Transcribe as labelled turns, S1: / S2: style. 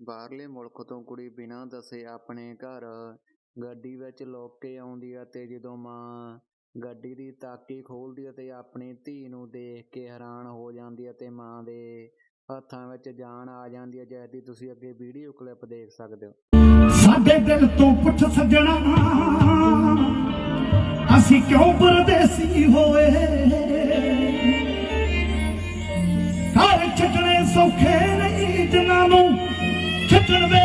S1: ਬਾਹਰਲੇ ਮੁਲਕ ਤੋਂ ਕੁੜੀ ਬਿਨਾਂ ਦੱਸੇ ਆਪਣੇ ਘਰ। ਗੱਡੀ ਵਿੱਚ ਲੁੱਕ ਕੇ ਆਉਂਦੀ ਆ ਤੇ ਜਦੋਂ ਮਾਂ ਗੱਡੀ ਦੀ ਤਾਕੀ ਖੋਲਦੀ ਆ ਤੇ ਆਪਣੀ ਧੀ ਨੂੰ ਦੇਖ ਕੇ ਹੈਰਾਨ ਹੋ ਜਾਂਦੀ ਆ ਤੇ ਮਾਂ ਦੇ ਹੱਥਾਂ ਵਿੱਚ ਜਾਨ ਆ ਜਾਂਦੀ ਹੈ ਜਿਸ ਤੁਸੀਂ ਅੱਗੇ ਵੀਡੀਓ ਕਲਿੱਪ ਦੇਖ ਸਕਦੇ ਹੋ।
S2: ਸਾਡੇ ਦਿਲ ਤੋਂ ਪੁੱਛ ਸੱਜਣਾ, ਅਸੀਂ ਕਿਉਂ ਪਰਦੇਸੀ ਹੋ ਸੌਖੇ ਨਹੀਂ ਜਿਨ੍ਹਾਂ ਨੂੰ ਖਿੱਚਣ ਵੇ